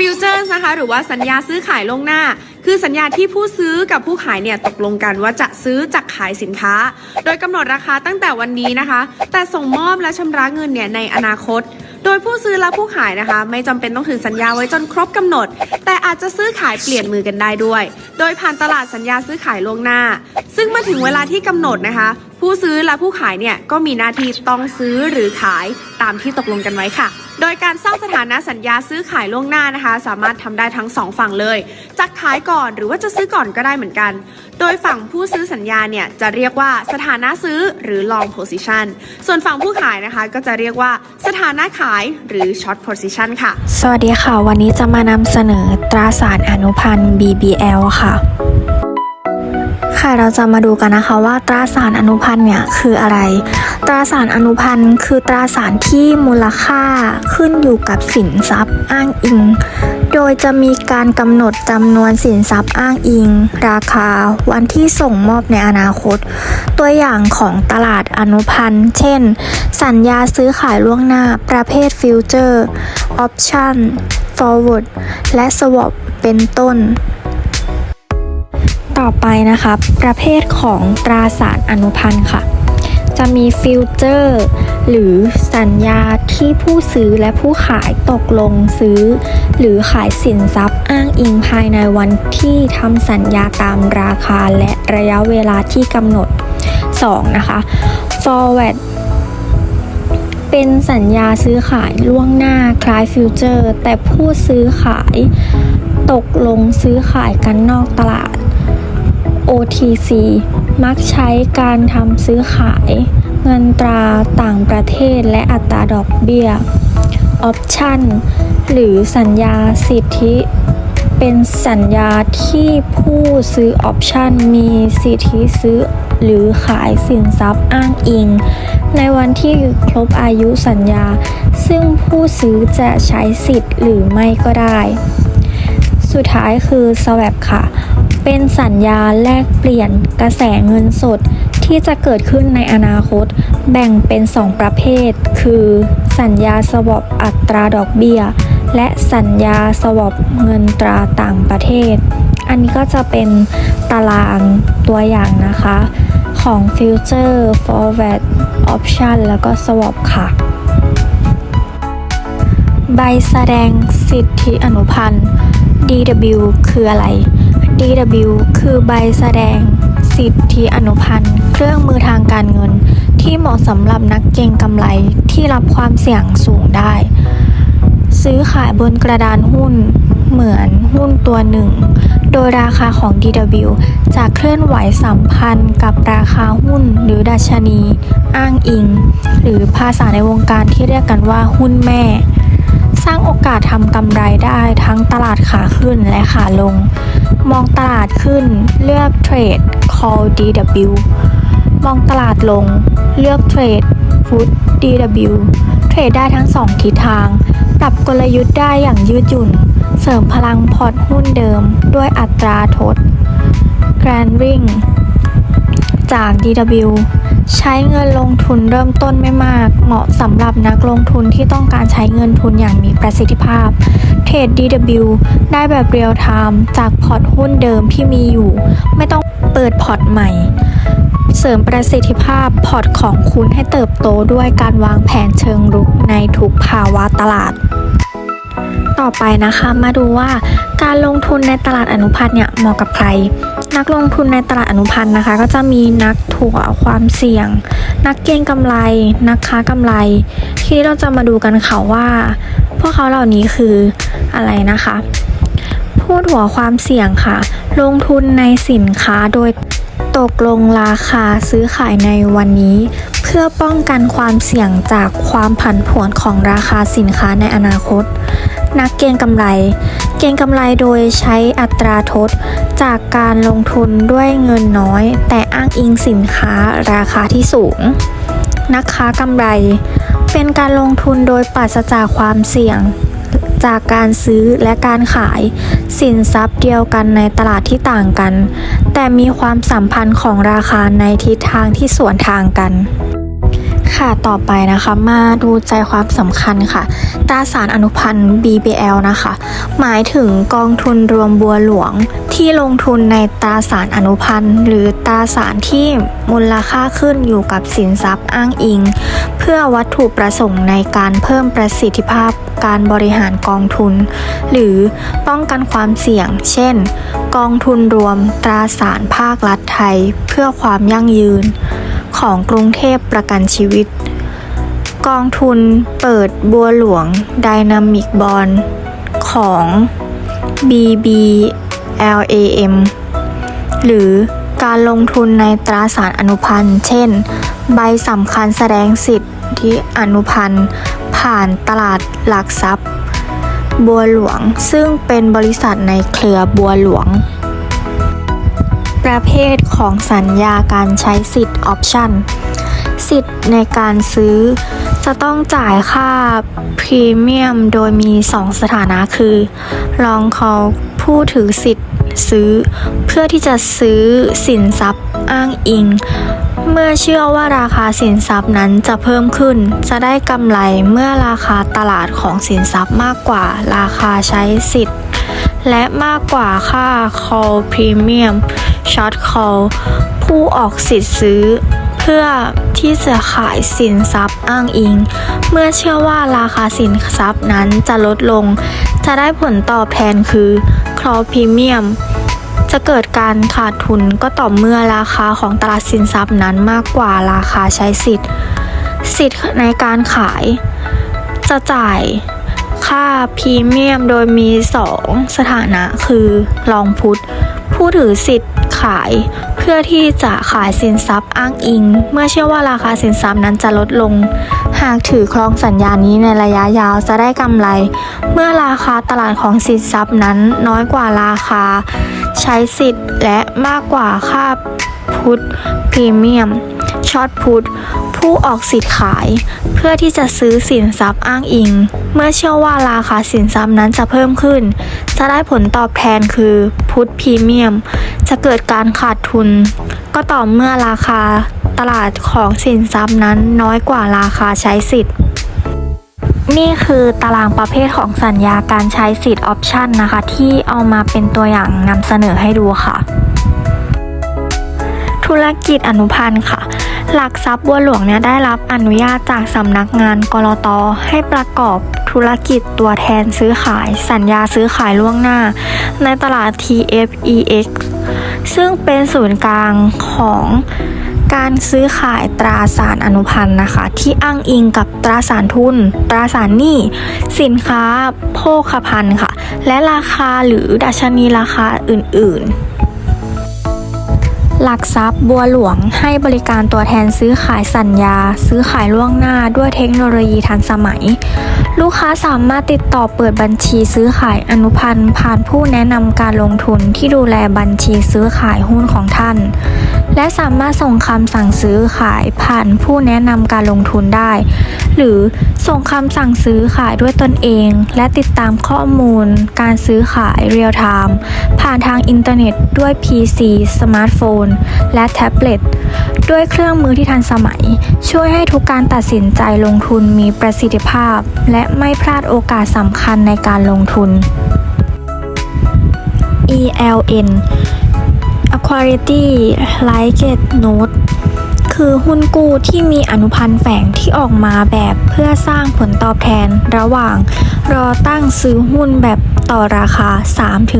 ฟิวเจอร์นะคะหรือว่าสัญญาซื้อขายล่วงหน้า คือสัญญาที่ผู้ซื้อกับผู้ขายเนี่ยตกลงกันว่าจะซื้อจะขายสินค้า โดยกำหนดราคาตั้งแต่วันนี้นะคะ แต่ส่งมอบและชำระเงินเนี่ยในอนาคต โดยผู้ซื้อและผู้ขายนะคะ ไม่จำเป็นต้องถือสัญญาไว้จนครบกำหนด แต่อาจจะซื้อขายเปลี่ยนมือกันได้ด้วย โดยผ่านตลาดสัญญาซื้อขายล่วงหน้า ซึ่งเมื่อถึงเวลาที่กำหนดนะคะ ผู้ซื้อและผู้ขายเนี่ยก็มีหน้าที่ต้องซื้อหรือขายตามที่ตกลงกันไว้ค่ะ โดยการสร้างสถานะสัญญาซื้อขายล่วงหน้านะคะ สามารถทำได้ทั้งสองฝั่งเลยจะขายก่อนหรือว่าจะซื้อก่อนก็ได้เหมือนกัน โดยฝั่งผู้ซื้อสัญญาเนี่ยจะเรียกว่าสถานะซื้อหรือ long position ส่วนฝั่งผู้ขายนะคะก็จะเรียกว่าสถานะขายหรือ short position ค่ะ สวัสดีค่ะ วันนี้จะมานำเสนอตราสารอนุพันธ์ BBL ค่ะ ค่ะเราจะมาดูกันนะคะว่าตราสารอนุพันธ์เนี่ยคืออะไร ตราสารอนุพันธ์คือตราสารที่มูลค่าขึ้นอยู่กับสินทรัพย์อ้างอิง โดยจะมีการกำหนดจำนวนสินทรัพย์อ้างอิง ราคาวันที่ส่งมอบในอนาคต ตัวอย่างของตลาดอนุพันธ์เช่น สัญญาซื้อขายล่วงหน้า ประเภทฟิวเจอร์ออปชั่นฟอร์เวิร์ดและสวอปเป็นต้น ต่อไปนะคะ ประเภทของตราสารอนุพันธ์ค่ะ จะมีฟิวเจอร์หรือสัญญาที่ผู้ซื้อและผู้ขายตกลงซื้อ หรือขายสินทรัพย์อ้างอิงภายในวันที่ทำสัญญาตามราคาและระยะเวลาที่กำหนด 2. นะคะ forward เป็นสัญญาซื้อขายล่วงหน้าคล้ายฟิวเจอร์ แต่ผู้ซื้อขายตกลงซื้อขายกันนอกตลาด OTC มักใช้การทำซื้อขาย เงินตราต่างประเทศและอัตราดอกเบี้ย Option หรือสัญญาสิทธิ เป็นสัญญาที่ผู้ซื้อออปชันมีสิทธิซื้อหรือขายสินทรัพย์อ้างอิง ในวันที่ครบอายุสัญญา ซึ่งผู้ซื้อจะใช้สิทธิ์หรือไม่ก็ได้ สุดท้ายคือ swap ค่ะ เป็นสัญญาแลกเปลี่ยนกระแสเงินสดที่จะเกิดขึ้นในอนาคต แบ่งเป็น 2 ประเภท คือ สัญญาสวอปอัตราดอกเบี้ย และสัญญาสวอปเงินตราต่างประเทศ อันนี้ก็จะเป็นตารางตัวอย่างนะคะ ของ Future Forward Option แล้วก็ Swap ค่ะ ใบแสดงสิทธิอนุพันธ์ DW คืออะไร DW คือใบแสดง สิทธิอนุพันธ์ เครื่องมือทางการเงิน ที่เหมาะสำหรับนักเก็งกำไรที่รับความเสี่ยงสูงได้ ซื้อขายบนกระดานหุ้น เหมือนหุ้นตัวหนึ่ง โดยราคาของ DW จะเคลื่อนไหวสัมพันธ์กับราคาหุ้นหรือดัชนี อ้างอิง หรือภาษาในวงการที่เรียกกันว่าหุ้นแม่สร้างโอกาสทำกำไรได้ทั้งตลาดขาขึ้นและขาลง มองตลาดขึ้นเลือกเทรด call DW มองตลาดลง เลือกเทรด put DW เทรดได้ทั้งสองทิศทาง ปรับกลยุทธ์ได้อย่างยืดหยุ่น เสริมพลังพอร์ตหุ้นเดิมด้วยอัตราทด Grand Ring จาก DW ใช้เงินลงทุนเริ่มต้นไม่มาก เหมาะสำหรับนักลงทุนที่ต้องการใช้เงินทุนอย่างมีประสิทธิภาพ เทรด DW ได้แบบเรียลไทม์จากพอร์ตหุ้นเดิมที่มีอยู่ ไม่ต้องเปิดพอร์ตใหม่ เสริมประสิทธิภาพพอร์ตของคุณให้เติบโตด้วยการวางแผนเชิงรุกในทุกภาวะตลาด ต่อไปนะคะมาดูว่าการลงทุนในตลาดอนุพันธ์เนี่ยเหมาะกับใคร นักลงทุนในตลาดอนุพันธ์นะคะ ก็จะมีนักถั่วความเสี่ยง นักเก็งกำไร นักค้ากำไร ทีนี้เราจะมาดูกันค่ะว่า พวกเขาเหล่านี้คืออะไรนะคะผู้ถัวความเสี่ยงค่ะ ลงทุนในสินค้าโดยตกลงราคาซื้อขายในวันนี้ เพื่อป้องกันความเสี่ยงจากความผันผวนของราคาสินค้าในอนาคต นักเก็งกำไร เก็งกำไรโดยใช้อัตราทด จากการลงทุนด้วยเงินน้อย แต่อ้างอิงสินค้าราคาที่สูง นักค้ากำไร เป็นการลงทุนโดยปราศจากความเสี่ยง จากการซื้อและการขาย สินทรัพย์เดียวกันในตลาดที่ต่างกัน แต่มีความสัมพันธ์ของราคาในทิศทางที่สวนทางกัน ค่ะต่อไปนะคะมาดูใจความสำคัญค่ะตราสารอนุพันธ์ BBL นะคะ หมายถึงกองทุนรวมบัวหลวงที่ลงทุนในตราสารอนุพันธ์ หรือตราสารที่มูลค่าขึ้นอยู่กับสินทรัพย์อ้างอิง เพื่อวัตถุประสงค์ในการเพิ่มประสิทธิภาพการบริหารกองทุน หรือป้องกันความเสี่ยง เช่น กองทุนรวมตราสารภาครัฐไทย เพื่อความยั่งยืน ของกรุงเทพประกันชีวิต กองทุนเปิดบัวหลวงไดนามิกบอลของ BBLAM หรือการลงทุนในตราสารอนุพันธ์ เช่น ใบสำคัญแสดงสิทธิอนุพันธ์ ผ่านตลาดหลักทรัพย์ บัวหลวงซึ่งเป็นบริษัทในเครือบัวหลวง ประเภทของสัญญาการใช้สิทธิ์ออปชันสิทธิ์ในการซื้อ จะต้องจ่ายค่าพรีเมียมโดยมี 2 สถานะคือลองเขาผู้ถือสิทธิ์ซื้อ เพื่อที่จะซื้อสินทรัพย์อ้างอิง เมื่อเชื่อว่าราคาสินทรัพย์นั้นจะเพิ่มขึ้น จะได้กำไรเมื่อราคาตลาดของสินทรัพย์มากกว่าราคาใช้สิทธิ์ และมากกว่าค่า call premium short call ผู้ออกสิทธิ์ซื้อ เพื่อที่จะขายสินทรัพย์อ้างอิง เมื่อเชื่อว่าราคาสินทรัพย์นั้นจะลดลง จะได้ผลตอบแทนคือ call premium จะเกิดการขาดทุนก็ต่อเมื่อราคาของตลาดสินทรัพย์นั้นมากกว่าราคาใช้สิทธิ์ สิทธิ์ในการขาย จะจ่าย ค่าพรีเมียมโดยมี 2 สถานะคือลองพุทธผู้ถือสิทธิ์ขาย เพื่อที่จะขายสินทรัพย์อ้างอิง เมื่อเชื่อว่าราคาสินทรัพย์นั้นจะลดลง หากถือครองสัญญานี้ในระยะยาวจะได้กำไร เมื่อราคาตลาดของสินทรัพย์นั้นน้อยกว่าราคา ใช้สิทธิ์และมากกว่าค่า พุทธพรีเมียมช็อตพุทธผู้ออกสิทธิ์ขาย เพื่อที่จะซื้อสินทรัพย์อ้างอิง เมื่อเชื่อว่าราคาสินทรัพย์นั้นจะเพิ่มขึ้น จะได้ผลตอบแทนคือพุทธพรีเมียม จะเกิดการขาดทุน ก็ต่อเมื่อราคาตลาดของสินทรัพย์นั้นน้อยกว่าราคาใช้สิทธิ์นี่คือตารางประเภทของสัญญาการใช้สิทธิ์ออปชันนะคะ ที่เอามาเป็นตัวอย่างนำเสนอให้ดูค่ะ ธุรกิจอนุพันธ์ค่ะ หลักทรัพย์บัวหลวงเนี่ยได้รับอนุญาตจากสำนักงานกรตให้ประกอบธุรกิจตัวแทนซื้อขาย สัญญาซื้อขายล่วงหน้า ในตลาด TFEX ซึ่งเป็นศูนย์กลางของการซื้อขายตราสารอนุพันธ์นะคะ ที่อ้างอิงกับตราสารทุน ตราสารหนี้ สินค้าโภคภัณฑ์ค่ะ และราคาหรือดัชนีราคาอื่น ๆ หลักทรัพย์บัวหลวงให้บริการตัวแทนซื้อขายสัญญา ซื้อขายล่วงหน้าด้วยเทคโนโลยีทันสมัย ลูกค้าสามารถติดต่อเปิดบัญชีซื้อขายอนุพันธ์ผ่านผู้แนะนำการลงทุนที่ดูแลบัญชีซื้อขายหุ้นของท่าน และสามารถส่งคำสั่งซื้อขายผ่านผู้แนะนำการลงทุนได้ หรือส่งคำสั่งซื้อขายด้วยตนเอง และติดตามข้อมูล การซื้อขายเรียลไทม์ผ่านทางอินเทอร์เน็ตด้วย PC สมาร์ทโฟน และแท็บเล็ต ด้วยเครื่องมือที่ทันสมัย ช่วยให้ทุกการตัดสินใจลงทุนมีประสิทธิภาพ และไม่พลาดโอกาสสำคัญในการลงทุน ELN Equality Like Note คือหุ้นกู้ที่มีอนุพันธ์แฝงที่ออกมาแบบเพื่อสร้างผลตอบแทนระหว่าง รอตั้งซื้อหุ้นแบบต่อราคา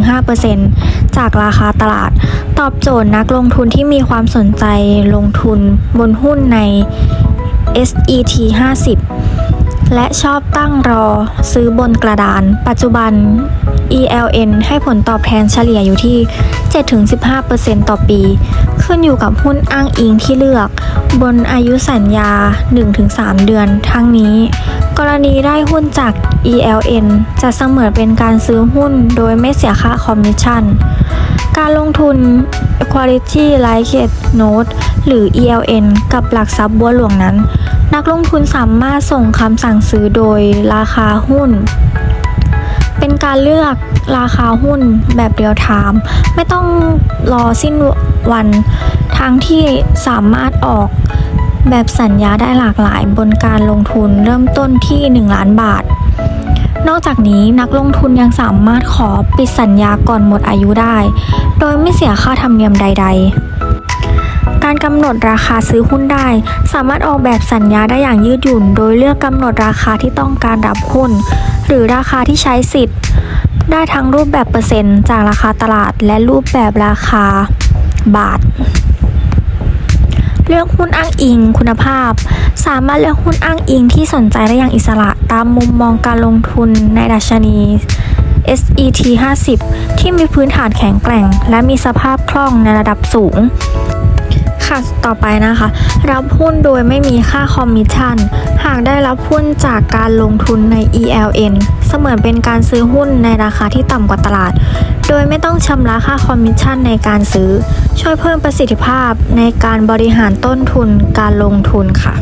3-5%จากราคาตลาด ตอบโจทย์นักลงทุนที่มีความสนใจลงทุนบนหุ้นใน SET 50 และชอบตั้งรอซื้อบนกระดาน ปัจจุบัน ELN ให้ผลตอบแทนเฉลี่ยอยู่ที่ 7-15%ต่อปี ขึ้นอยู่กับหุ้นอ้างอิงที่เลือก บนอายุสัญญา 1-3 เดือน ทั้งนี้ กรณีได้หุ้นจาก ELN จะเสมือนเป็นการซื้อหุ้นโดยไม่เสียค่าคอมมิชชั่น การลงทุน Quality Like Note หรือ ELN กับหลักทรัพย์บัวหลวงนั้น นักลงทุนสามารถส่งคำสั่งซื้อโดยราคาหุ้น เป็นการเลือกราคาหุ้นแบบเรียลไทม์ไม่ต้องรอสิ้นวันทั้งที่สามารถออกแบบสัญญาได้หลากหลายบนการลงทุนเริ่มต้นที่ 1 ล้านบาท นอกจากนี้นักลงทุนยังสามารถขอปิดสัญญาก่อนหมดอายุได้ โดยไม่เสียค่าธรรมเนียมใด ๆ การกำหนดราคาซื้อหุ้นได้ สามารถออกแบบสัญญาได้อย่างยืดหยุ่น โดยเลือกกำหนดราคาที่ต้องการรับหุ้น หรือราคาที่ใช้สิทธิ์ ได้ทั้งรูปแบบเปอร์เซ็นต์จากราคาตลาด และรูปแบบราคาบาท เลือกหุ้นอ้างอิงคุณภาพ สามารถเลือกหุ้นอ้างอิงที่สนใจได้อย่างอิสระตามมุมมองการลงทุนในดัชนี SET 50 ที่มีพื้นฐานแข็งแกร่ง และมีสภาพคล่องในระดับสูง ค่ะ ต่อไปนะคะ รับหุ้นโดยไม่มีค่าคอมมิชชั่น หากได้รับหุ้นจากการลงทุนใน ELN เสมือนเป็นการซื้อหุ้นในราคาที่ต่ำกว่าตลาด โดยไม่ต้องชำระค่าคอมมิชชั่นในการซื้อ ช่วยเพิ่มประสิทธิภาพในการบริหารต้นทุนการลงทุนค่ะ